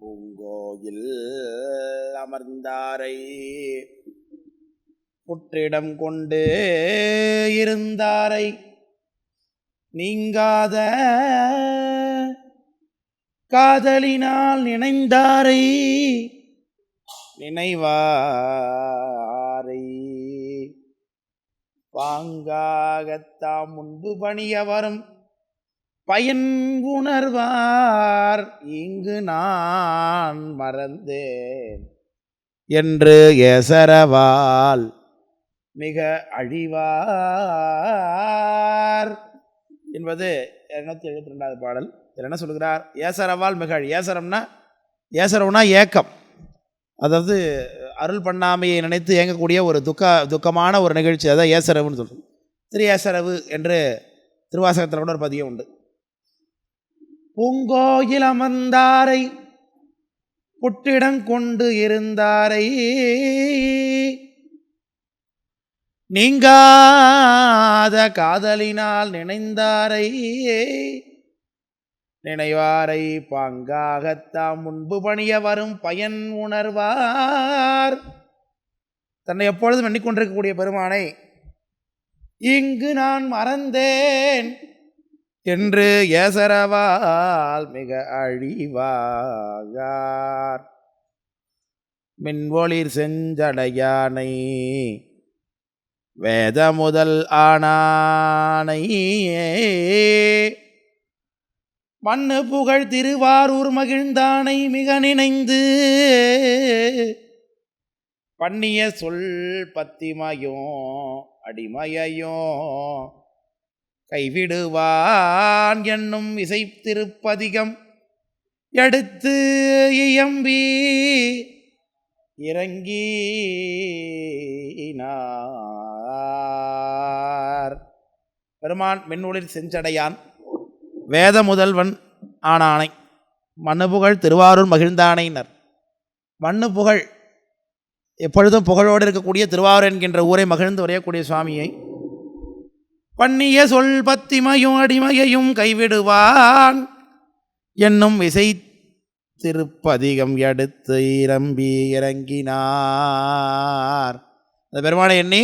பூங்கோயில் அமர்ந்தாரை புற்றிடம் கொண்டு இருந்தாரை. நீங்காத காதலினால் நினைந்தாரை. நினைவாரை. பாங்காகத்தாம் முன்பு பணிய வரும் பயன் உணர்வார். இங்கு நான் மறந்தேன். என்று எசரவால் மிக அழிவார். என்பது இருநூத்தி எழுபத்தி ரெண்டாவது பாடல். இதில் என்ன சொல்கிறார்? ஏசரவால் மிக அழி ஏசரம்னா ஏசரம்னா ஏக்கம். அதாவது அருள் பண்ணாமையை நினைத்து இயங்கக்கூடிய ஒரு துக்க துக்கமான ஒரு நிகழ்ச்சி. அதான் ஏசரவுன்னு சொல்கிறோம் திரு ஏசரவு என்று திருவாசகத்தில் கூட ஒரு பதியம் உண்டு. பூங்கோயில் அமர்ந்தாரை புட்டிடம் கொண்டு இருந்தாரை. நீங்காத காதலினால் நினைந்தாரை நினைவாரை பாங்காகத்தாம் முன்பு பணிய வரும் பயன் உணர்வார். தன்னை எப்பொழுதும் எண்ணிக்கொண்டிருக்கக்கூடிய பெருமானை இங்கு நான் மறந்தேன். என்று ஏசரவால் மிக அழிவாகார். மின்வொளிர் செஞ்சடையானை வேத முதல் ஆனானை மண்ணு புகழ் திருவாரூர் மகிழ்ந்தானை மிக நினைந்து பண்ணிய சொல் பத்திமையும் அடிமையையும் கைவிடுவான் என்னும் இசை திருப்பதிகம் எடுத்து இயம்பி இறங்கினார். பெருமான் மின்னூலில் செஞ்சடையான். வேத முதல்வன் ஆனானை. மண்ணு புகழ் திருவாரூர் மகிழ்ந்தானையினர். மண்ணு புகழ் எப்பொழுதும் புகழோடு இருக்கக்கூடிய திருவாரூர் என்கின்ற ஊரை மகிழ்ந்து வரையக்கூடிய சுவாமியை பண்ணிய சொல் பத்திமையும் அடிமையையும் கைவிடுவான். என்னும் இசை திருப்பதிகம் எடுத்து இரம்பி இறங்கினார். அந்த பெருமானை எண்ணி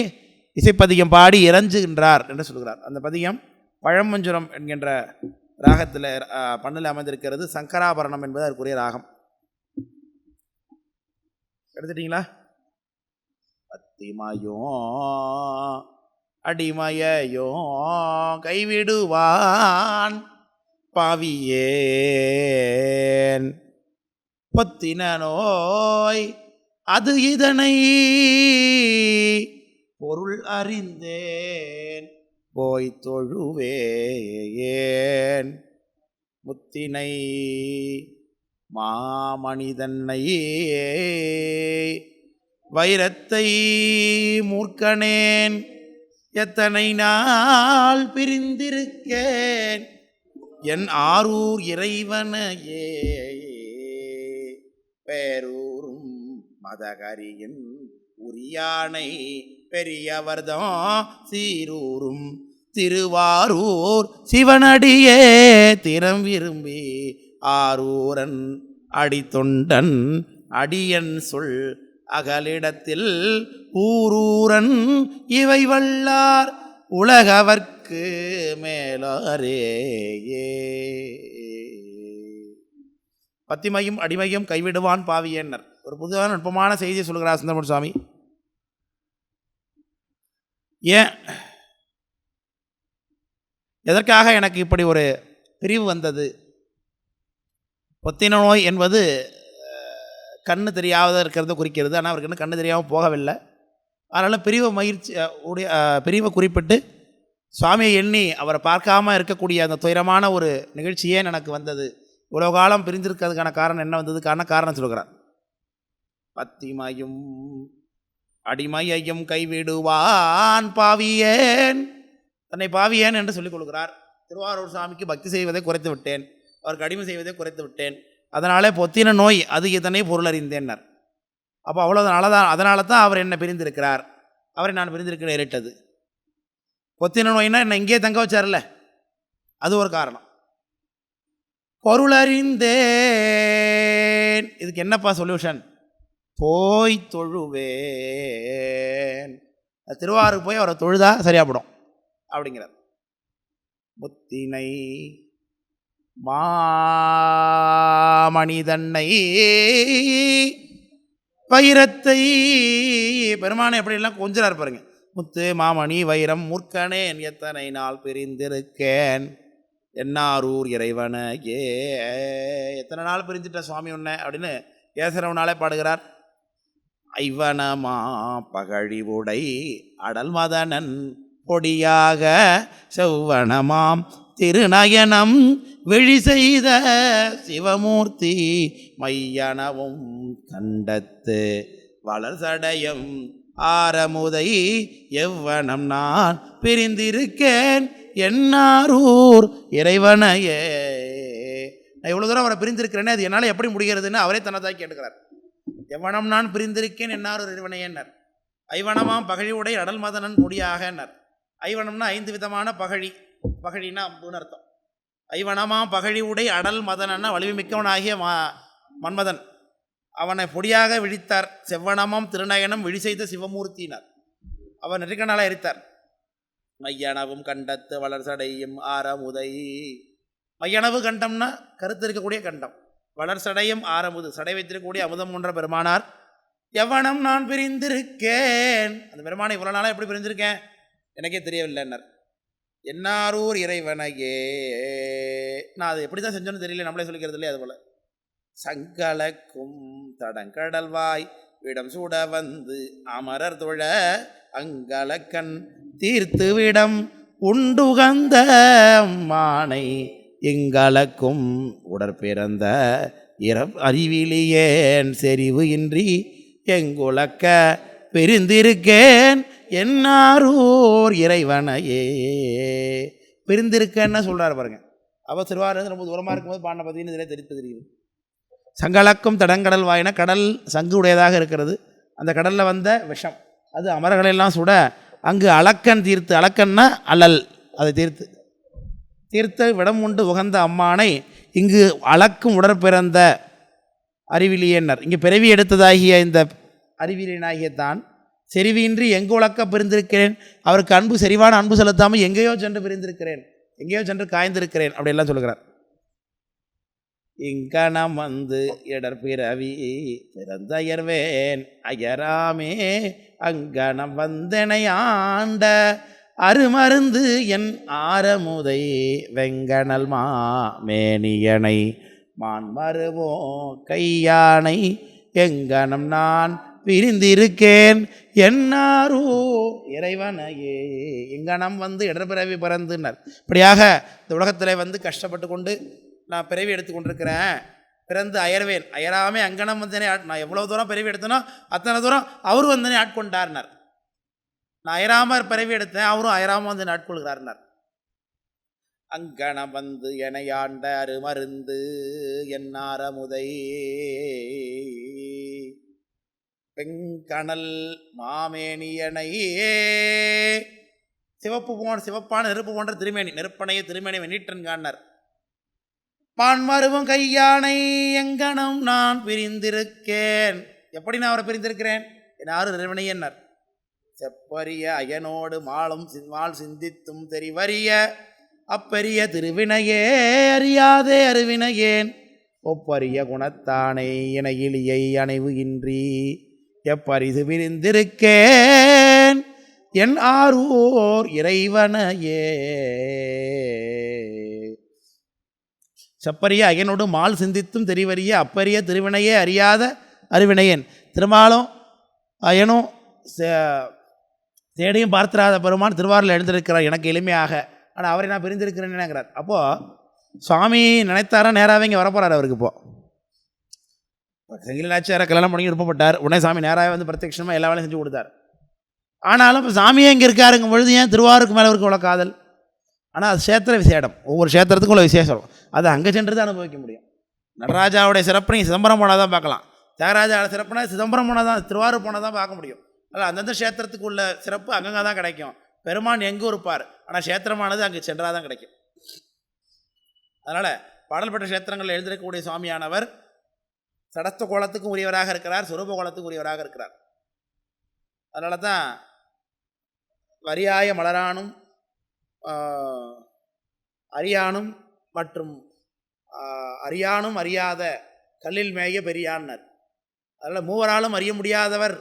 இசைப்பதிகம் பாடி இறஞ்சுகின்றார் என்று சொல்கிறார். அந்த பதிகம் பழமஞ்சுரம் என்கின்ற ராகத்தில் பண்ணில் அமைந்திருக்கிறது. சங்கராபரணம் என்பது அதற்குரிய ராகம். எடுத்துட்டீங்களா? பத்திமையும் அடிமையோ கைவிடுவான். பாவியேன். பத்தின நோய் அது இதனை பொருள் அறிந்தேன். போய் தொழுவேன். முத்தினை மாமனிதன்னை வைரத்தை மூர்க்கனேன். எத்தனை நாள் பிரிந்திருக்கேன்? என் ஆரூர் இறைவனையே. பேரூரும் மதகரியின் உரியானை பெரியவர்தான் சீரூரும். திருவாரூர் சிவனடியே திறம் விரும்பி ஆரூரன் அடித்தொண்டன் அடியன் சொல் அகலிடத்தில் ஊரூரன் இவை வல்லார். உலகவர்க்கு மேலாரேயே. பத்திமையும் அடிமையும் கைவிடுவான் பாவியன்னர். ஒரு புதுவான நுட்பமான செய்தியை சொல்கிறார் சுந்தரமன் சுவாமி. ஏன்? எதற்காக எனக்கு இப்படி ஒரு பிரிவு வந்தது? பொத்தின நோய் என்பது கண்ணு தெரியாத இருக்கிறத குறிக்கிறது. ஆனால் அவருக்கு இன்னும் கண்ணு தெரியாமல் போகவில்லை. அதனால் பிரிவை மகிழ்ச்சி உடைய பிரிவை குறிப்பிட்டு சுவாமியை எண்ணி அவரை பார்க்காம இருக்கக்கூடிய அந்த துயரமான ஒரு நிகழ்ச்சி ஏன் எனக்கு வந்தது? இவ்வளோ காலம் பிரிஞ்சிருக்கிறதுக்கான காரணம் என்ன வந்ததுக்கான காரணம் சொல்கிறார் பத்திமையும் அடிமையையும் கைவிடுவான் பாவியேன். தன்னை பாவியேன் என்று சொல்லிக் கொள்கிறார். திருவாரூர் சாமிக்கு பக்தி செய்வதை குறைத்து விட்டேன். அவருக்கு அடிமை செய்வதை குறைத்து விட்டேன். அதனாலே பொத்தின நோய் அது இதனை பொருள் அறிந்தேன்னர். அப்போ அவ்வளோதனால தான் அதனால தான் அவர் என்னை பிரிந்திருக்கிறார். அவரை நான் பிரிந்திருக்க நேரிட்டது. பொத்தின நோயினா என்னை இங்கேயே தங்க வச்சார்ல. அது ஒரு காரணம். பொருளறிந்தேன் இதுக்கு என்னப்பா சொல்யூஷன்? போய் தொழுவேன். அது திருவாரூர் போய் அவரை தொழுதா சரியாகப்படும் அப்படிங்கிறார். முத்தினை மாமணிதன்னை வைரத்தை பெருமானை எப்படிலாம் கொஞ்சிறார் பாருங்க. முத்து மாமணி வைரம் முற்கனேன் எத்தனை நாள் பிரிந்திருக்கேன். என்னாரூர் இறைவன ஏ எத்தனை நாள் பிரிஞ்சிட்ட சுவாமி உன்னை? அப்படின்னு ஏசரவனாலே பாடுகிறார். ஐவனமா பகழிவுடை அடல் மதனன் பொடியாக செவ்வனமாம் திருநயனம் வெளி செய்த சிவமூர்த்தி மையனவும் கண்டத்து வளர்சடையம் ஆரமுதை எவ்வனம் நான் பிரிந்திருக்கேன் என்னாரூர் இறைவனையே. நான் இவ்வளோ தூரம் அவரை பிரிந்திருக்கிறேனே அது என்னால் எப்படி முடிகிறதுன்னு அவரே தன்னதாக கேட்டுக்கிறார். எவ்வனம் நான் பிரிந்திருக்கேன் என்னாரூர் இறைவனையேன்னர் ஐவனமாம் பகழி உடை அடல் மதனன் முடியாகனர் ஐவனம்னா ஐந்து விதமான பகழி. பகழின்னா அம்புன்னு அர்த்தம். ஐவனமாம் பகழி உடை அடல் மதனன்னா வலிமைமிக்கவனாகிய மா மன்மதன். அவனை பொடியாக விழித்தார். செவ்வனமாம் திருநயனம் விழி செய்த சிவமூர்த்தினார் அவர் நெருக்கனால எரித்தார். மையனவும் கண்டத்து வளர்சடையும் ஆரமுதை. மையனவு கண்டம்னா கருத்து இருக்கக்கூடிய கண்டம். வளர்சடையும் ஆரமுது. சடை வைத்திருக்கக்கூடிய அமுதம் போன்ற பெருமானார். எவனம் நான் பிரிந்திருக்கேன். அந்த பெருமானை இவ்வளோ நாளாக எப்படி பிரிந்திருக்கேன்? எனக்கே தெரியவில்லைன்னர். என்னாரூர் இறைவனையே. நான் அதை எப்படி தான் செஞ்சோன்னு தெரியல நம்மளே சொல்லிக்கிறது இல்லையா அது போல் சங்கலக்கும் தடங்கடல்வாய் விடம் சூட வந்து அமரர் தொழ அங்கலக்கண் தீர்த்து விடம் உண்டுகந்த மானை எங்கலக்கும் உடற்பிறந்த இற அறிவிலியேன் செறிவு இன்றி எங்குலக்க பிரிந்திருக்கேன் என்னாரூர் இறைவனையே. பிரிந்திருக்கேன்னு சொல்கிறார் பாருங்க. அவர் திருவாரூர் ரொம்ப தூரமாக இருக்கும்போது பாண்டை பார்த்தீங்கன்னு இதில் தெரிவித்து தெரியுது. சங்கலக்கும் தடங்கடல் வாயின கடல் சங்கு உடையதாக இருக்கிறது. அந்த கடலில் வந்த விஷம் அது அமரர்களெல்லாம் சுட அங்கு அளக்கன் தீர்த்து அளக்கன்னா அலல் அதை தீர்த்து. தீர்த்த விடம் உண்டு உகந்த அம்மானை இங்கு அளக்கும் உடற்பிறந்த அறிவிலியன்னர் இங்கே பிறவி எடுத்ததாகிய இந்த அறிவிலியனாகிய தான் செறிவின்றி எங்கு உழக்க பிரிந்திருக்கிறேன்? அவருக்கு அன்பு செறிவான அன்பு செலுத்தாமல் எங்கேயோ சென்று பிரிந்திருக்கிறேன். எங்கேயோ சென்று காய்ந்திருக்கிறேன் அப்படியெல்லாம் சொல்லுகிறார். இங்கனம் வந்து இடர் பிறவி பிறந்தயர்வேன். அயராமே அங்கனம் வந்தனை ஆண்ட அருமருந்து என் ஆரமுதை வெங்கனல் மா மேனியனை மான் மருவோ கையானை எங்கனம் நான் பிரிந்திருக்கேன். என்னாரோ இறைவனையே. எங்கனம் வந்து இடர்பிறவி பிறந்துனர் இப்படியாக இந்த உலகத்தில் வந்து கஷ்டப்பட்டு கொண்டு நான் பிறவி எடுத்து கொண்டிருக்கிறேன். பிறந்து அயர்வேன் அயராமே அங்கனம் வந்தனே ஆட் நான் எவ்வளோ தூரம் பிறவி எடுத்தனோ அத்தனை தூரம் அவரும் வந்தனே ஆட்கொண்டார்னார் நான் அயராமர் பிறவி எடுத்தேன் அவரும் அயராம வந்து ஆட்கொள்கிறார்னார் அங்கனம் வந்து எனையாண்ட அருமருந்து என்னாரமுதை பெங்கணல் மாமேனியனையே சிவப்பு போன சிவப்பான நெருப்பு போன்ற திருமேனி நெருப்பனைய திருமேனி வெண்ணீட்டன் காணர் பான்மருவும் கையானை எங்கனம் நான் பிரிந்திருக்கேன். எப்படி நான் அவரை பிரிந்திருக்கிறேன்? என் நிறுவனையன்னர் செப்பரிய அயனோடு மாலும் சின் மால் சிந்தித்தும் தெரிவறிய அப்பெரிய திருவினையே அறியாதே அறிவினையேன் ஒப்பரிய குணத்தானை என இலியை அணைவு இன்றி எப்பரிது விரிந்திருக்கேன் என் ஆரூர் இறைவனையே. செப்பரிய அயனோடு மால் சிந்தித்தும் தெரிவறிய அப்பரிய திருவினையே அறியாத அறிவினையன். திருமாலும் அயனும் தேடியும் பார்த்திராத பெருமான் திருவாரூரில் எழுந்திருக்கிறார் எனக்கு எளிமையாக. ஆனால் அவரை நான் பிரிந்திருக்கிறேன்னு நினைக்கிறார் அப்போது சுவாமி நினைத்தாரா நேராகவே இங்கே வரப்போகிறார் அவருக்கு இப்போது செங்கிலி நாச்சியாரை கல்யாணம் பண்ணி விருப்பப்பட்டார் உடனே சாமி நேராக வந்து பிரத்யட்சமாக எல்லா வேலையும் செஞ்சு கொடுத்தார். ஆனாலும் இப்போ சாமியே இங்கே இருக்காருங்கும் பொழுது ஏன் திருவாரூருக்கு மேலே இருக்க இவ்வளோ காதல்? ஆனால் அது சேத்திர விசேடம். ஒவ்வொரு சேத்திரத்துக்கும் உள்ள விசேஷம். அது அங்கே சென்று தான் அனுபவிக்க முடியும். நடராஜாவுடைய சிறப்பு நீங்கள் சிதம்பரம் போனால் தான் பார்க்கலாம். தியாகராஜாவோட சிறப்புனா சிதம்பரம் போனால் தான் திருவாரூர் போனால் தான் பார்க்க முடியும். அதில் அந்தந்த க்ஷேத்திரத்துக்கு உள்ள சிறப்பு அங்கங்கே தான் கிடைக்கும். பெருமான் எங்கே இருப்பார்? ஆனால் க்ஷேத்திரமானது அங்கே சென்றால் தான் கிடைக்கும். அதனால் பாடல்பட்ட கஷேத்திரங்களில் எழுந்திருக்கக்கூடிய சுவாமியானவர் சடஸ்த கோலத்துக்கும் உரியவராக இருக்கிறார் சுரூப கோலத்துக்கும் உரியவராக இருக்கிறார். அதனால தான் வரியாய மலரானும் அரியானும் மற்றும் அரியானும் அறியானும் அறியாத கல்லில் மேய பெரியான்னர். அதில் மூவராலும் அறிய முடியாதவர்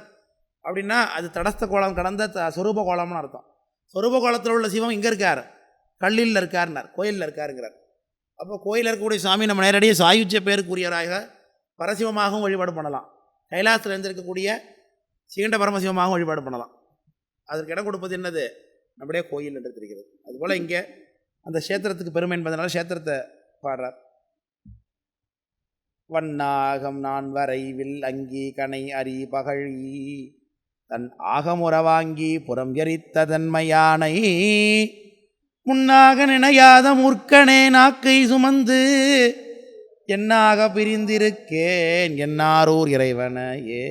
அப்படின்னா அது தடஸ்த கோலம் கடந்த த சொரூப கோலம்னு அர்த்தம். சொரூப கோலத்தில் உள்ள சிவம் இங்கே இருக்கார். கல்லில் இருக்கார்னார் கோயிலில் இருக்காருங்கிறார். அப்போ கோயிலில் இருக்கக்கூடிய சாமி நம்ம நேரடியாக சாயுஜ பேருக்குரியவராக பரசிவமாகவும் வழிபாடு பண்ணலாம். கைலாசத்தில் இருந்திருக்கக்கூடிய சீண்ட பரமசிவமாகவும் வழிபாடு பண்ணலாம். அதற்கு இடம் கொடுப்பது என்னது? நம்முடைய கோயில் என்று தெரிகிறது. அதுபோல் இங்கே அந்த க்ஷேத்திரத்துக்கு பெருமை என்பதனால கஷேத்திரத்தை பாடுறார். வண்ணாகம் நான் வரைவில் அங்கி கனை அரி பகழி தன் ஆகமுறவாங்கி புறம் எரித்த தன்மையானை முன்னாக நினையாத முற்கனே நாக்கை சுமந்து என்னாக பிரிந்திருக்கேன்? என்னாரூர் இறைவனையே.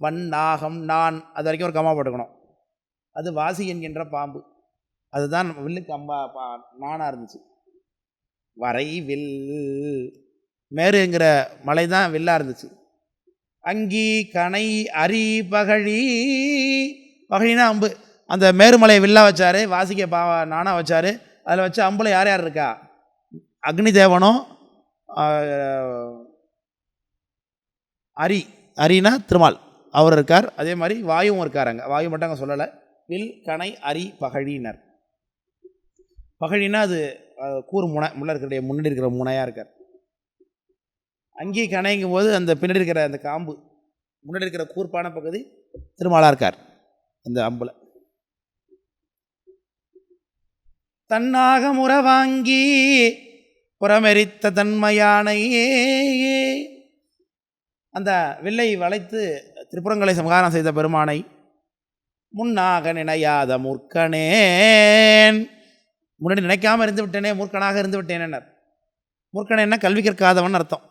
வண்ணாகம் நான். அது வரைக்கும் ஒரு கம்மா போட்டுக்கணும். அது வாசி என்கின்ற பாம்பு. அதுதான் வில்லுக்கு அம்பா பா நானாக இருந்துச்சு. வரைவில் மேருங்கிற மலை தான் வில்லாக இருந்துச்சு. அங்கி கனை அரி பகழி பகழினா அம்பு. அந்த மேருமலையை வில்லா வச்சாரு வாசிக்க பா நானா வச்சாரு. அதில் வச்சு அம்புல யார் யார் இருக்கா? அக்னி தேவனும் அரி அரினா திருமால். அவர் இருக்கார். அதே மாதிரி வாயுவும் இருக்கார் அங்கே. வாயு மட்டும் அங்கே சொல்லலை. வில் கனை அரி பகழினர் பகழினா அது கூறு கூர் முனை முள்ள இருக்கிற முன்னாடி இருக்கிற முனையாக இருக்கார். அங்கேயே கனைங்கும் போது அந்த பின்னாடி இருக்கிற அந்த காம்பு முன்னாடி இருக்கிற கூர்ப்பான பகுதி திருமாலாக இருக்கார். அந்த அம்பில். தன்னாக முறை வாங்கி புறமெரித்த தன்மையானையே. அந்த வில்லை வளைத்து திரிபுரங்களை சமகாரம் செய்த பெருமானை முன்னாக நினையாத மூர்க்கனேன். முன்னாடி நினைக்காம இருந்து விட்டேனே மூர்க்கனாக இருந்து விட்டேன் மூர்க்கன் என்ன கல்வி கற்காதவன் அர்த்தம்.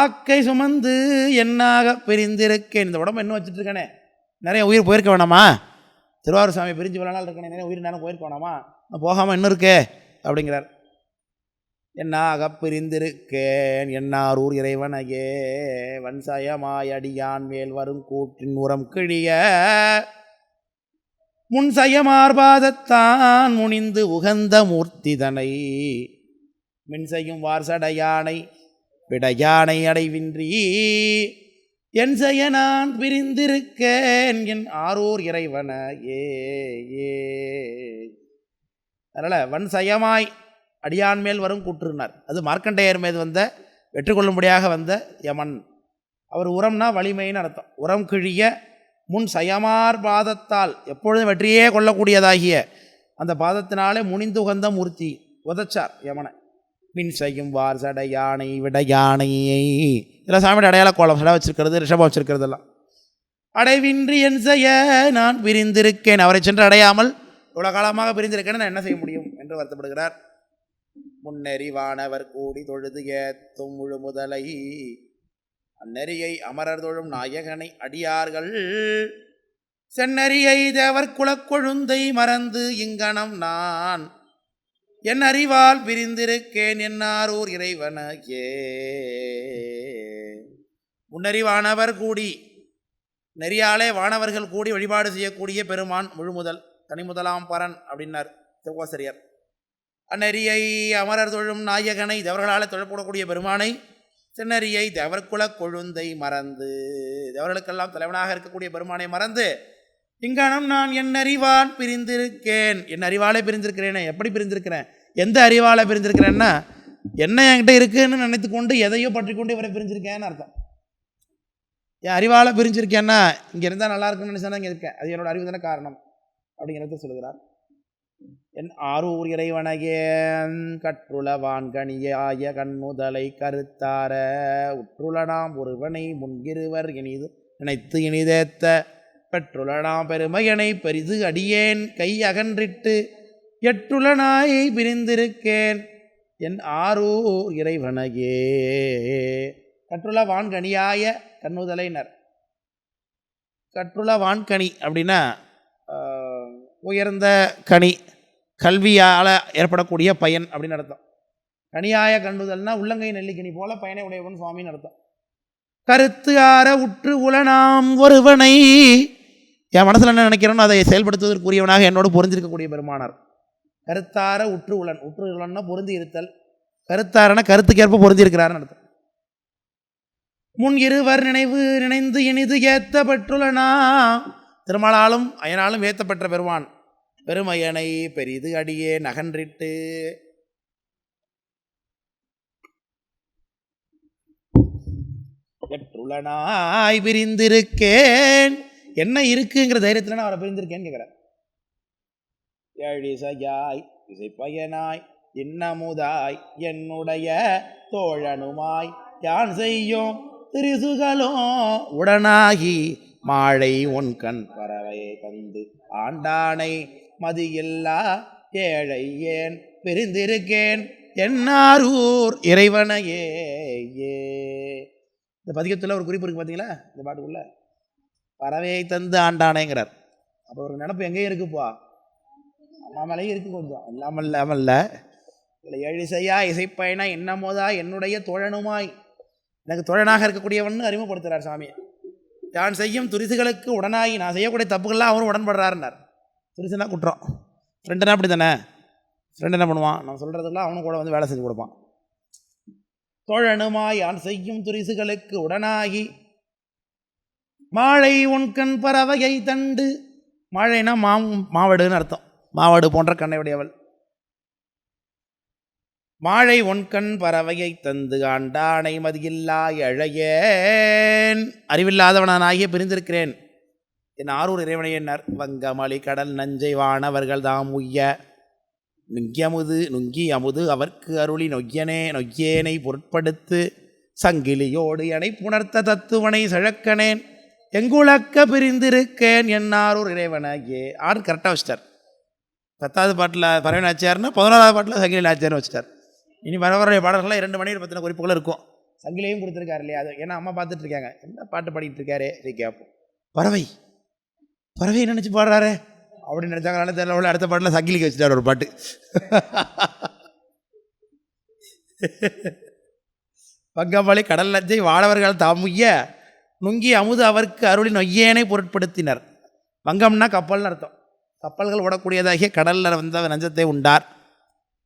ஆக்கை சுமந்து என்னாக பிரிந்திருக்கேன். இந்த உடம்பு என்ன வச்சுட்டு இருக்கேனே? நிறைய உயிர் போயிருக்க வேணாமா? திருவாரூர் சாமி பிரிஞ்சு இவ்வளோ நாள் இருக்கேனே நிறைய உயிர் நேரம் போயிருக்க வேணாமா? நான் போகாமல் இன்னும் இருக்கே அப்படிங்கிறார். என்னாக பிரிந்திருக்கேன் என்னாரூர் இறைவனையே. வன்சயமாயடியான் மேல் வரும் கூட்டின் உரம் கிழிய முன்சயமார்பாதத்தான் முனிந்து உகந்த மூர்த்திதனை. மின் செய்யும் வார்சடையானை விடையானை அடைவின்றி என் செய்ய நான் பிரிந்திருக்கேன் என் ஆரூர் இறைவன ஏ ஏ. அதனால் வன் சயமாய் அடியான் மேல் வரும் கூற்றுனார். அது மார்க்கண்டேயர் மீது வந்த வெற்றிக்கொள்ளும்படியாக வந்த யமன். அவர் உரம்னா வலிமைன்னு அர்த்தம். உரம் கிழிய முன் சயமார் பாதத்தால் எப்பொழுதும் வெற்றியே கொள்ளக்கூடியதாகிய அந்த பாதத்தினாலே முனிந்து உகந்த மூர்த்தி உதச்சார் யமனை. மின் செய்யும் வார் சடை யானை விட யானையை இதெல்லாம் சாமியோட அடையாள கோலம் சடை வச்சிருக்கிறது ரிஷபம் வச்சிருக்கிறதெல்லாம். அடைவின்றி என் செய்ய நான் பிரிந்திருக்கேன். அவரை சென்று அடையாமல் இவ்வளோ காலமாக பிரிந்திருக்கேன்னு நான் என்ன செய்ய முடியும் என்று வருத்தப்படுகிறார். முன்னெறிவானவர் கூடி தொழுது ஏத்தும் முழு முதலை அந்நெறியை அமரர் தொழும் நாயகனை அடியார்கள். செந்நெறியை தேவர் குலக்கொழுந்தை மறந்து இங்கனம் நான். என் அறிவால் பிரிந்திருக்கேன் என்னாரூர் இறைவனையே. முன்னறிவானவர் கூடி நெறியாலே வானவர்கள் கூடி வழிபாடு செய்யக்கூடிய பெருமான் முழுமுதல் தனிமுதலாம் பரன் அப்படின்னார் திருவாசரியர் அந்நெறியை அமரர் தொழும் நாயகனை தேவர்களால் தொழப்படக்கூடிய பெருமானை திருநெறியை தேவர்குல கொழுந்தை மறந்து தேவர்களுக்கெல்லாம் தலைவனாக இருக்கக்கூடிய பெருமானை மறந்து இங்கனம் நான் என் அறிவால் பிரிந்திருக்கேன். என் அறிவாலே பிரிந்திருக்கிறேனே எப்படி பிரிந்திருக்கிறேன்? எந்த அறிவால பிரிந்திருக்கிறேன்னா என்ன என்கிட்ட இருக்குன்னு நினைத்து கொண்டு எதையோ பற்றி கொண்டு இவரை பிரிஞ்சிருக்கேன்னு அர்த்தம். என் அறிவால் பிரிஞ்சிருக்கேன்னா இங்கே இருந்தால் நல்லா இருக்குன்னு நினச்சா தான் இங்கே இருக்கேன். அது என்னோட அறிவு தானே காரணம் அப்படிங்கிறத சொல்லுகிறார். என் ஆரூர் இறைவனகேன் கற்றுளவான் கனியாய கண்முதலை கருத்தார. உற்றுளனாம் ஒருவனை முன்கிருவர் இனிது நினைத்து இனிதேத்த. பெற்றுளனாம் பெருமையனை பெரிது அடியேன் கை அகன்றிட்டு எட்டுளனாயை பிரிந்திருக்கேன். என் ஆரூர் இறைவனகே கற்றுள வான்கனியாய கண்ணுதலைனர் கற்றுள வான்கனி அப்படின்னா உயர்ந்த கனி கல்வியால் ஏற்படக்கூடிய பயன் அப்படின்னு அர்த்தம். கனியாய கண்டுதல்னா உள்ளங்கை நெல்லிக்கனி போல பயனை உடையவன் சுவாமின்னு அர்த்தம். கருத்து ஆற உற்று உலனாம் ஒருவனை என் மனசில் என்ன நினைக்கிறேனோ அதை செயல்படுத்துவதற்குரியவனாக என்னோடு பொருந்திருக்கக்கூடிய பெருமானார். கருத்தார உற்று உளன் உற்று உளன்னா பொருந்தி இருத்தல். கருத்தாரன கருத்துக்கேற்ப பொருந்திருக்கிறார்னு அர்த்தம். முன் இருவர் நினைவு நினைந்து இனிது ஏத்த பெற்றுள்ளனா திருமாலாலும் அயனாலும் ஏத்தப்பெற்ற பெருமான். பெருமையனை பெரிது அடியே நகன்றிட்டு. எற்றுளனாய் பிரிந்திருக்கேன். என்ன இருக்குங்கிற தைரியத்தில் நான் அவரை பிரிந்திருக்கேன்னு கேட்குறேன் எழிசையாய் இசைப்பயனாய் இன்னமுதாய் என்னுடைய தோழனுமாய் யான் செய்யும் திருசுகளும் உடனாகி மாழை உன் கண் பறவையை தந்து. ஆண்டானை மதியில்லா ஏழை ஏன் பிரிந்திருக்கேன்? என்னாரூர் இறைவனையே ஏ. இந்த பதிகத்தில் ஒரு குறிப்பு இருக்கு பார்த்தீங்களா இந்த பாட்டுக்குள்ள. பறவையை தந்து ஆண்டானேங்கிறார். அப்போ ஒரு நினப்பு எங்கேயும் இருக்குப்பா. அண்ணாமலையும் இருக்கு கொஞ்சம். இல்லாமல் இல்லாமல் இல்லை இல்லை எழுசையா இசைப்பயனா என்னமோதா என்னுடைய தோழனுமாய். எனக்கு தோழனாக இருக்கக்கூடியவன் அறிமுகப்படுத்துகிறார் சாமி. தான் செய்யும் துரிசுகளுக்கு உடனாகி நான் செய்யக்கூடிய தப்புகள்லாம் அவரும் உடன்படுறாருனார் துரிசுனா குற்றம். ஃப்ரெண்டுனா அப்படி தானே? ஃப்ரெண்டு என்ன பண்ணுவான்? நான் சொல்கிறதெல்லாம் அவனும் கூட வந்து வேலை செஞ்சு கொடுப்பான். தோழனுமாய் யான் செய்யும் துரிசுகளுக்கு உடனாகி மாழை உன்கண் பறவையை தண்டு. மாழைனா மா மாவடுன்னு அர்த்தம். மாவடு போன்ற கண்ணையுடையவள் மாழை ஒன்கண் பறவையை தந்து ஆண்டானை மதியில்லா அழையேன் அறிவில்லாதவனானாகிய பிரிந்திருக்கிறேன். என் ஆரூர் இறைவனையன்னர் வங்கமளி கடல் நஞ்சை வானவர்கள் தாம் உய்ய. நுங்கியமுது நுங்கி அமுது அவர்க்கு அருளி நொய்யனே நொய்யேனை பொருட்படுத்து சங்கிலியோடு எனை புணர்த்த தத்துவனை சழக்கனேன். எங்குளக்க பிரிந்திருக்கேன் என்னாரூர் இறைவனாகியே. ஆறு கரெக்டாக வச்சிட்டார். பத்தாவது பாட்டில் பறவை நாச்சியார்னா பதினோராவது பாட்டில் சங்கிலி நாச்சியார்னு வச்சிட்டார். இனி வர வர பாடல்கள்லாம் இரண்டு மணிக்கு பற்றின குறிப்புகள் இருக்கும். சங்கிலியும் கொடுத்துருக்காரு இல்லையா? அது ஏன்னா அம்மா பார்த்துட்டு இருக்காங்க என்ன பாட்டு பாடிக்கிட்டு இருக்காரு சரி கேட்போம் பறவை பறவை நினச்சி பாடுறாரு? அப்படின்னு நினச்சாங்கனால தெரியல. அடுத்த பாட்டில் சங்கிலிக்கு வச்சுட்டார் ஒரு பாட்டு. பங்கமலை கடல் லஞ்சை வாழவர்கள் தாமுய்ய நுங்கி அமுது அவருக்கு அருளி நொய்யேனை பொருட்படுத்தினர். வங்கம்னா கப்பல்னு அர்த்தம். கப்பல்கள் ஓடக்கூடியதாகிய கடலில் வந்த நஞ்சத்தை உண்டார்.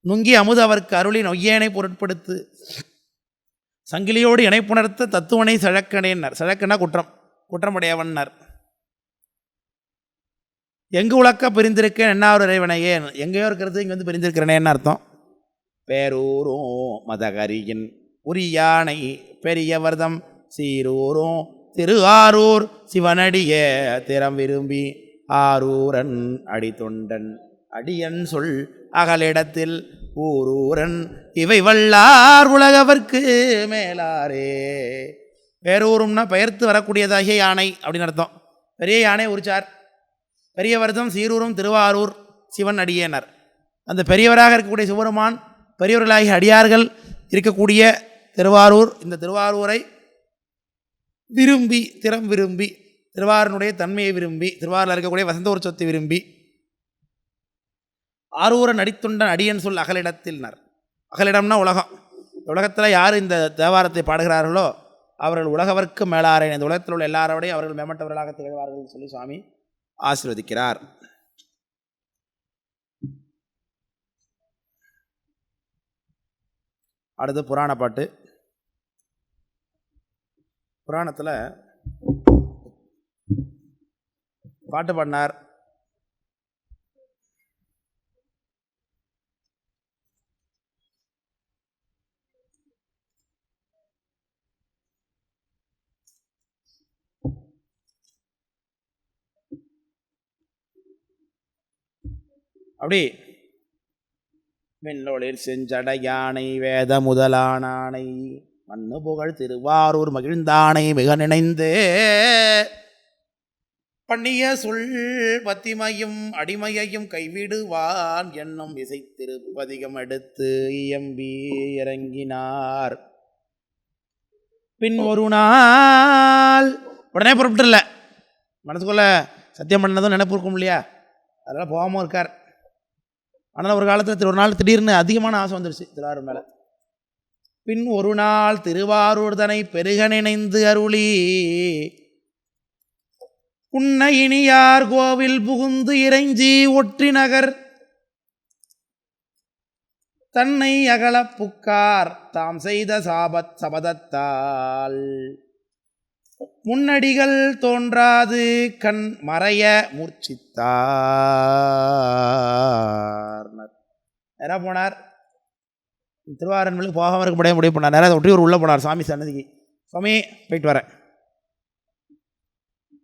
நுங்கி அமுது அவருக்கு அருளி நொய்யேனை பொருட்படுத்து. சங்கிலியோடு இணைப்புணர்த்த தத்துவனை சழக்கனேன்னார். சழக்கனா குற்றம். குற்றமுடையவன்னர். எங்கு உலக்க பிரிந்திருக்கேன் என்ன ஒரு இறைவனையே? எங்கேயோ இருக்கிறது இங்கே வந்து பிரிந்திருக்கிறேனேன்னு அர்த்தம்? பேரூரும் மதகரியின் உரியானை பெரியவர்தம் சீரூரும் திரு ஆரூர் சிவனடிய திறம் விரும்பி ஆரூரன் அடித்தொண்டன். அடியன் சொல் அகலிடத்தில் ஊரூரன் இவை வல்லார் உலகவர்க்கு மேலாரே. பேரூரும்னா பெயர்த்து வரக்கூடியதாகிய யானை அப்படின்னு அர்த்தம். பெரிய யானை உரிச்சார் பெரியவர்தம் சீரூரும் திருவாரூர் சிவன் அடியேனர். அந்த பெரியவராக இருக்கக்கூடிய சிவருமான் பெரியவர்களாகிய அடியார்கள் இருக்கக்கூடிய திருவாரூர் இந்த திருவாரூரை விரும்பி திறம் விரும்பி திருவாரூனுடைய தன்மையை விரும்பி திருவாரூரில் இருக்கக்கூடிய வசந்த சொத்தை விரும்பி ஆரூர நடித்துண்டன் அடியன் சொல் அகலிடத்தில்னர். அகலிடம்னா உலகம். உலகத்தில் யார் இந்த தேவாரத்தை பாடுகிறார்களோ அவர்கள் உலகவர்க்கு மேலாரேன் இந்த உலகத்தில் உள்ள எல்லாரோடையும் அவர்கள் மேம்பட்டவர்களாக திகழ்வார்கள் சொல்லி சுவாமி ஆசீர்வதிக்கிறார். அடுத்து புராண பாட்டு. புராணத்தில் பாட்டு பாடினார் அப்படி. வெள்ளொளிர் செஞ்சடையானை வேத முதலானானை மண்ணு புகழ் திருவாரூர் மகிழ்ந்தானை மிக நினைந்து. பண்ணிய சொல் பத்திமையும் அடிமையையும் கைவிடுவான் என்னும் இசை திருப்பதிகம் எடுத்து இயம்பி இறங்கினார். பின் ஒரு நாள் உடனே புறப்பட்டுல மனசுக்குள்ள சத்தியம் பண்ணதும் நினைப்பு இருக்கும் இல்லையா? அதெல்லாம் போகாமல் இருக்கார். ஆனால் ஒரு காலத்தில் ஒரு நாள் திடீர்னு அதிகமான ஆசை வந்துருச்சு திருவாரூர் மேலே. பின் ஒரு நாள் திருவாரூர் தனை பெருக நினைந்து அருளி உன்னை இனியார் கோவில் புகுந்து இறைஞ்சி ஒற்றி நகர்? தன்னை அகலப் புக்கார் தாம் செய்த சாபத் சபதத்தால் முன்னடிகள் தோன்றாது கண் மறைய மூர்ச்சித்தார் நேராக போனார். திருவாரன்மலுக்கு போகாமல் இருக்க முடியாது முடிவு பண்ணார். நேராக ஒட்டி ஒரு உள்ளே போனார் சாமி சன்னதிக்கு. சுவாமி போயிட்டு வரேன்.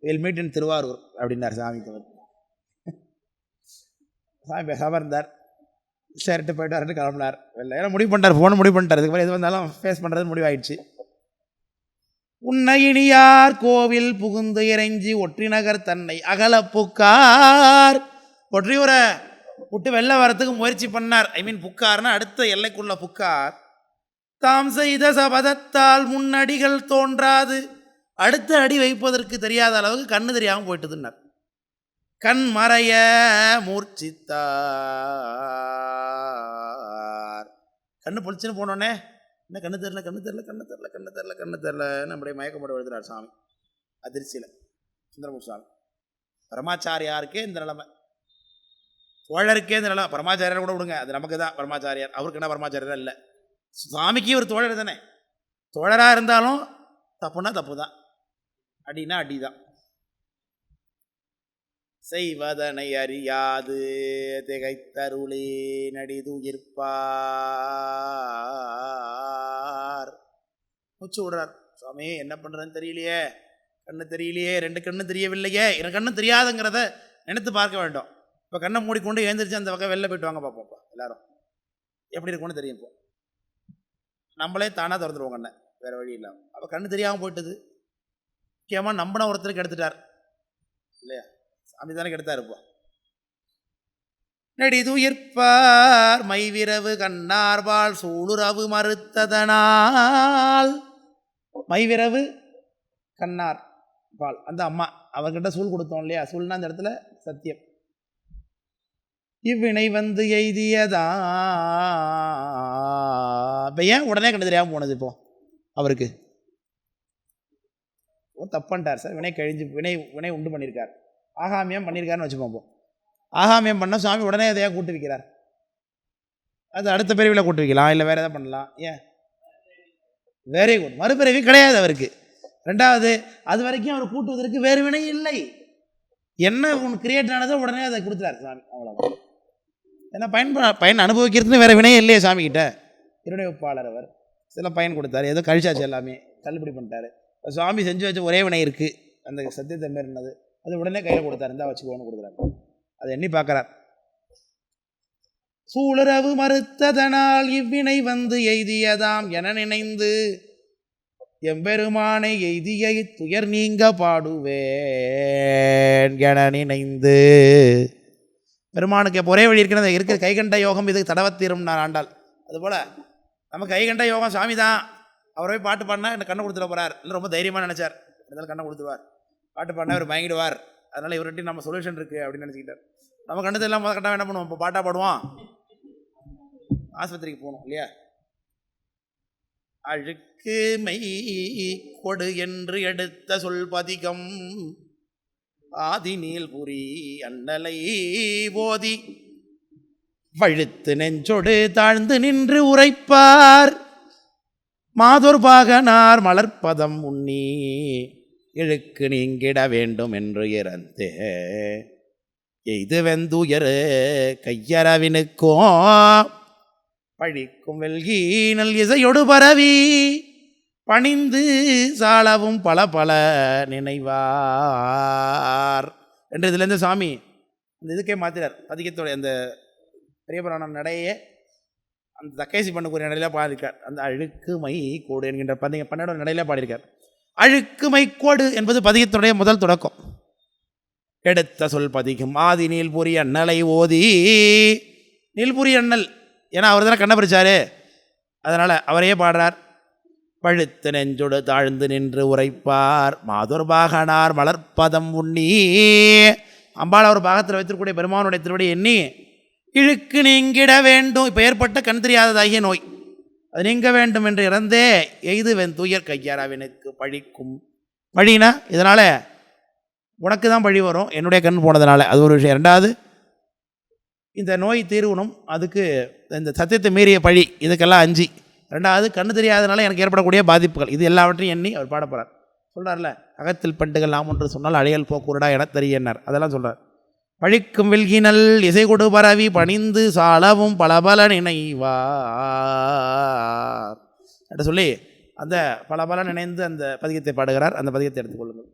வில் மீட் இன் திருவாரூர் அப்படின்னார் சாமி தவிர சாமி பேசாமல் இருந்தார். சரிட்டு போயிட்டு வரட்டு கிளம்பினார். வெளில ஏன்னா முடிவு பண்ணிட்டார் ஃபோன் முடிவு பண்ணிட்டார். இதுக்கு எது வந்தாலும் ஃபேஸ் பண்ணுறது முடிவாயிடுச்சு. உன்னையினியார் கோவில் புகுந்து இறைஞ்சி ஒற்றிநகர் தன்னை அகல புக்கார். ஒற்றியூரை விட்டு வெளில வரத்துக்கு முயற்சி பண்ணார். ஐ மீன் புக்கார்னா அடுத்த எல்லைக்குள்ள புக்கார். தாம் செய்த சபதத்தால் முன்னடிகள் தோன்றாது. அடுத்த அடி வைப்பதற்கு தெரியாத அளவுக்கு கண்ணு தெரியாமல் போயிட்டுதுன்னார். கண் மறைய மூர்ச்சித்தார். கண்ணு பொழிச்சுன்னு போனோடனே என்ன கண்ணு தெரில கண்ணு தெரில கண்ணு தெரில கண்ணு தெரில கண்ணு தெரில நம்முடைய மயக்கப்பட எழுதுறார் சாமி. அதிர்ச்சியில். சுந்தரமூர் சாமி பரமாச்சாரியாருக்கே இந்த நிலைமை. தோழருக்கே இந்த நிலைமை. பரமாச்சாரியார் கூட விடுங்க. அது நமக்கு தான் பரமாச்சாரியார். அவருக்கு என்ன பரமாச்சாரியார் இல்லை. சுவாமிக்கு ஒரு தோழர் தானே. தோழராக இருந்தாலும் தப்புனா தப்பு தான் அடினா அடி தான் செய்வதனை அறியாது திகைத்தருளே நடிதுயிர்ப்பார். மூச்சு விடுறார். சுவாமி என்ன பண்ணுறதுன்னு தெரியலையே. கண்ணு தெரியலையே. ரெண்டு கண்ணு தெரியவில்லையே. எனக்கு கண்ணு தெரியாதுங்கிறத நினைத்து பார்க்க வேண்டும். இப்போ கண்ணை மூடிக்கொண்டு எழுந்திரிச்சு அந்த பக்கம் வெளில போயிட்டு வாங்க பார்ப்போம்ப்பா எல்லாரும். எப்படி இருக்கும்னு தெரியும் இப்போ. நம்மளே தானாக திறந்துருவோம் கண்ணை. வேறு வழி இல்லாமல் அப்போ கண்ணு தெரியாமல் போயிட்டுது. முக்கியமாக நம்பின ஒருத்தருக்கு எடுத்துட்டார். இல்லையா? சாமி தானே கெடுத்தார் இப்போ நெடிதுயிர்ப்பார் மைவிரவு கண்ணார்பால் சூளுறவு மறுத்ததனால். மைவிரவு கண்ணார் பால் அந்த அம்மா அவர்கிட்ட சூழ் கொடுத்தோம் இல்லையா? சூழ்னா அந்த இடத்துல சத்தியம். இவ்வினை வந்து எய்தியதா? இப்போ ஏன் உடனே கண்டு தெரியாமல் போனது இப்போ அவருக்கு? ஓ தப்பன்ட்டார் சார். வினை கழிஞ்சு வினை வினை உண்டு பண்ணியிருக்கார் ஆகாமியம் பண்ணியிருக்காருன்னு வச்சுப்போம் ஆகாமியம் பண்ண சுவாமி உடனே எதையா கூட்டு வைக்கிறார். அது அடுத்த பிறவியில் கூட்டு வைக்கலாம் இல்லை வேறு எதாவது பண்ணலாம். ஏன்? வெரி குட் மறுபிறவி கிடையாது அவருக்கு. ரெண்டாவது அது வரைக்கும் அவர் கூட்டுவதற்கு வேறு வினை இல்லை. என்ன ஒன்று கிரியேட் ஆனதோ உடனே அதை கொடுத்துறாரு சாமி அவ்வளோ ஏன்னா பயன் பயன் அனுபவிக்கிறதுன்னு வேறு வினையே இல்லையே சாமி கிட்ட அவர். சில பயன் கொடுத்தாரு. ஏதோ கழிச்சாச்சு எல்லாமே. தள்ளுபடி பண்ணிட்டாரு. சாமி சுவாமி செஞ்சு வச்ச ஒரே வினை இருக்குது அந்த சத்தியத்தை மாரினது அது உடனே கையில் கொடுத்தாரு. இருந்தால் வச்சுக்கோன்னு கொடுக்குறாரு. அதை எண்ணி பார்க்குறார். சூழரவு மறுத்ததனால் இவ்வினை வந்து எய்தியதாம் என நினைந்து எம்பெருமானை எய்தியை துயர் நீங்க பாடுவேன் என நினைந்து பெருமானுக்கு எப்போ ஒரே வழி இருக்கிறது இருக்கிற கைகண்ட யோகம் இதுக்கு தடவத்தீரும் நான் ஆண்டாள். அதுபோல் நம்ம கைகண்ட யோகம் சாமி தான் அவரே பாட்டு பாடினா எனக்கு கண்ணை கொடுத்துட போகிறார் இல்லை ரொம்ப தைரியமாக நினச்சார். இருந்தாலும் கண்ணை கொடுத்துருவார். பாட்டு பாடினா அவர் மயங்கிடுவார். அதனால் இவர்கிட்ட நம்ம சொல்யூஷன் இருக்குது அப்படின்னு நினச்சிக்கிட்டார். நம்ம கண்ணத்தை எல்லாம் முதல் கட்டாக என்ன பண்ணுவோம்? இப்போ பாட்டாக பாடுவோம் ஆஸ்பத்திரிக்கு போகணும் இல்லையா? அழுக்கு மை கொடு என்று எடுத்த சொல் பதிகம். ஆதிநீல் புரி அண்ணலை போதி. வழுத்து நெஞ்சொடு தாழ்ந்து நின்று உரைப்பார். மாதொரு பாகனார் மலர்ப்பதம் உண்ணி. இழுக்கு நீங்கிட வேண்டும் என்று இறந்து. இது வெந்துயரு கையறவினுக்கும். பழிக்கும் வெல்கீனல் இசையொடு பரவி பணிந்து சாலவும் பல பல நினைவார். என்று இதுலேருந்து சாமி அந்த இதுக்கே மாத்திரார். பதிகத்தோடைய அந்த பெரியபுராணம் நடையே அந்த தக்கேசி பண்ணக்கூடிய நடையில பாடியிருக்கார். அந்த அழுக்கு மை கூடு என்கின்ற பதிக பன்னெண்டு நடையில பாடியிருக்கார். அழுக்கு மைக்கோடு கோடு என்பது பதிகத்தினுடைய முதல் தொடக்கம். எடுத்த சொல் பதிகம். ஆதி நீல்புரி அண்ணலை ஓதி. நீல்புரி அண்ணல். ஏன்னா அவர் தானே கண்ணை அதனால் அவரையே பாடுறார். பழுத்து நெஞ்சொடு தாழ்ந்து நின்று உரைப்பார். மாதுர் பாகனார் மலர்ப்பதம் உண்ணி. அம்பாள் அவர் பாகத்தில் வைத்திருக்கக்கூடிய பெருமானுடைய திருவடி எண்ணி இழுக்கு நீங்கிட வேண்டும். இப்போ ஏற்பட்ட கண் தெரியாததாகிய நோய். அது நீங்க வேண்டும் என்று இறந்தே எய்து வென் துயர் கையாராவினுக்கு பழிக்கும். பழினா இதனால் உனக்கு தான் பழி வரும் என்னுடைய கண் போனதுனால. அது ஒரு விஷயம். ரெண்டாவது இந்த நோய் தீர்வுணும் அதுக்கு இந்த சத்தியத்தை மீறிய பழி இதுக்கெல்லாம் அஞ்சு. ரெண்டாவது கண்ணு தெரியாதனால எனக்கு ஏற்படக்கூடிய பாதிப்புகள். இது எல்லாவற்றையும் எண்ணி அவர் பாடப்படுறார் சொல்கிறார்ல அகத்தில் பண்டுகள் நாம் ஒன்று சொன்னால் அழையல் போக்குறடா என தெரியன்னார் அதெல்லாம் சொல்கிறார் பழிக்கும் வில்கினல் இசை கொடு பரவி பணிந்து சாலவும் பல நினைவார் என்று சொல்லி அந்த பல பல நினைந்து அந்த பதிகத்தை பாடுகிறார். அந்த பதிகத்தை எடுத்துக்கொள்ளுங்கள்